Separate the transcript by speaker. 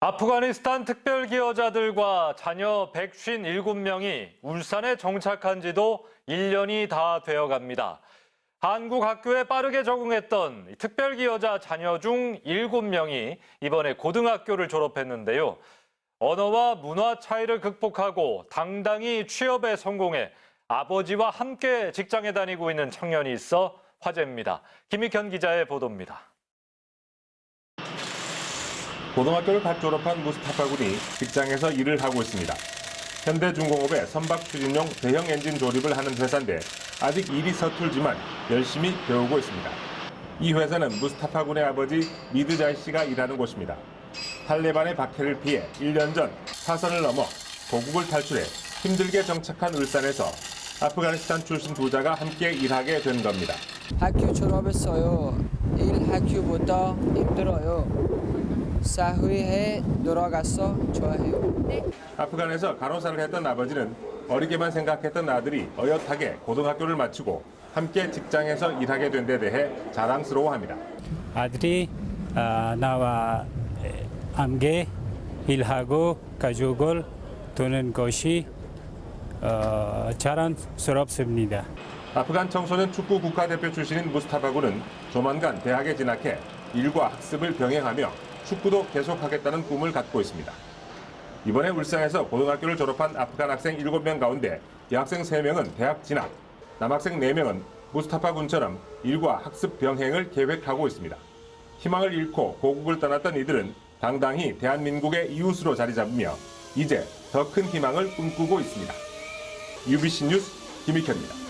Speaker 1: 아프가니스탄 특별기여자들과 자녀 157명이 울산에 정착한 지도 1년이 다 되어 갑니다. 한국 학교에 빠르게 적응했던 특별기여자 자녀 중 7명이 이번에 고등학교를 졸업했는데요. 언어와 문화 차이를 극복하고 당당히 취업에 성공해 아버지와 함께 직장에 다니고 있는 청년이 있어 화제입니다. 김익현 기자의 보도입니다.
Speaker 2: 고등학교를 갓 졸업한 무스타파 군이 직장에서 일을 하고 있습니다. 현대중공업의 선박 추진용 대형 엔진 조립을 하는 회사인데 아직 일이 서툴지만 열심히 배우고 있습니다. 이 회사는 무스타파 군의 아버지 미드잘 씨가 일하는 곳입니다. 탈레반의 박해를 피해 1년 전 사선을 넘어 고국을 탈출해 힘들게 정착한 울산에서 아프가니스탄 출신 부자가 함께 일하게 된 겁니다.
Speaker 3: 학교 졸업했어요. 일 학교보다 힘들어요. 사회에 돌아가서 좋아해요.
Speaker 2: 아프간에서 간호사를 했던 아버지는 어리게만 생각했던 아들이 어엿하게 고등학교를 마치고 함께 직장에서 일하게 된 데 대해 자랑스러워합니다.
Speaker 4: 아들이 아, 나와 에, 함께 일하고 가족을 도는 것이 어, 자랑스럽습니다.
Speaker 2: 아프간 청소년 축구 국가대표 출신인 무스타바군은 조만간 대학에 진학해 일과 학습을 병행하며 축구도 계속하겠다는 꿈을 갖고 있습니다. 이번에 울산에서 고등학교를 졸업한 아프간 학생 7명 가운데 여학생 3명은 대학 진학, 남학생 4명은 무스타파 군처럼 일과 학습 병행을 계획하고 있습니다. 희망을 잃고 고국을 떠났던 이들은 당당히 대한민국의 이웃으로 자리 잡으며 이제 더 큰 희망을 꿈꾸고 있습니다. UBC 뉴스 김익현입니다.